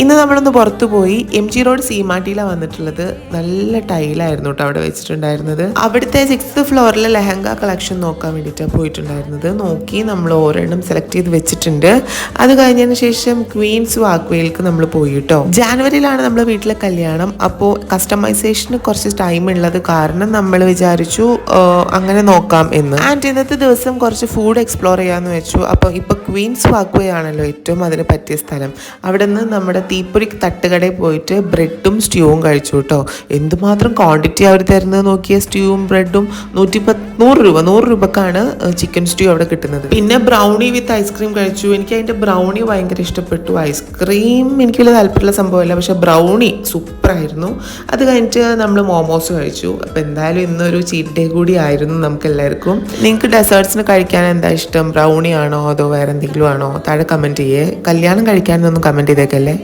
ഇന്ന് നമ്മളൊന്ന് പുറത്തു പോയി എം ജി റോഡ് സീമാട്ടിയിലാണ് വന്നിട്ടുള്ളത്. നല്ല ടൈലായിരുന്നു കേട്ടോ അവിടെ വെച്ചിട്ടുണ്ടായിരുന്നത്. അവിടുത്തെ സിക്സ്ത് ഫ്ലോറിലെ ലെഹങ്ക കളക്ഷൻ നോക്കാൻ വേണ്ടിയിട്ടാണ് പോയിട്ടുണ്ടായിരുന്നത്. നോക്കി നമ്മൾ ഓരോണ്ണം സെലക്ട് ചെയ്ത് വെച്ചിട്ടുണ്ട്. അത് കഴിഞ്ഞതിന് ശേഷം ക്വീൻസ് വാക്വേയിലേക്ക് നമ്മൾ പോയി കേട്ടോ ജാനുവരിയിലാണ് നമ്മൾ വീട്ടിലെ കല്യാണം. അപ്പോൾ കസ്റ്റമൈസേഷന് കുറച്ച് ടൈം ഉള്ളത് കാരണം നമ്മൾ വിചാരിച്ചു അങ്ങനെ നോക്കാം എന്ന്. ആൻഡ് ഇന്നത്തെ ദിവസം കുറച്ച് ഫുഡ് എക്സ്പ്ലോർ ചെയ്യാമെന്ന് വെച്ചു. അപ്പോൾ ഇപ്പോൾ ക്വീൻസ് വാക്വേ ആണല്ലോ ഏറ്റവും അതിന് പറ്റിയ സ്ഥലം. അവിടെ നിന്ന് നമ്മുടെ തീപ്പൊരി തട്ടുകടയിൽ പോയിട്ട് ബ്രെഡും സ്റ്റ്യൂവും കഴിച്ചു കേട്ടോ. എന്തുമാത്രം ക്വാണ്ടിറ്റി അവർ തരുന്നത് നോക്കിയ? സ്റ്റ്യൂവും ബ്രെഡും നൂറ്റി പത്ത് നൂറ് രൂപ നൂറ് രൂപക്കാണ് ചിക്കൻ സ്റ്റ്യൂ അവിടെ കിട്ടുന്നത്. പിന്നെ ബ്രൗണി വിത്ത് ഐസ്ക്രീം കഴിച്ചു. എനിക്ക് അതിന്റെ ബ്രൗണി ഭയങ്കര ഇഷ്ടപ്പെട്ടു. ഐസ്ക്രീം എനിക്ക് വലിയ താല്പര്യമുള്ള സംഭവമല്ല. പക്ഷെ ബ്രൗണി സൂപ്പറായിരുന്നു അത് കഴിഞ്ഞിട്ട് നമ്മൾ മോമോസ് കഴിച്ചു. അപ്പോൾ എന്തായാലും ഇന്നൊരു ചീറ്റ് ഡേ കൂടി ആയിരുന്നു നമുക്ക് എല്ലാവർക്കും. നിങ്ങൾക്ക് ഡെസേർട്സിന് കഴിക്കാൻ എന്താ ഇഷ്ടം? ബ്രൗണി ആണോ അതോ വേറെ എന്തെങ്കിലും ആണോ? താഴെ കമന്റ് ചെയ്യേ. കല്യാണം കഴിക്കാനൊന്നും കമന്റ് ചെയ്തേക്കല്ലേ?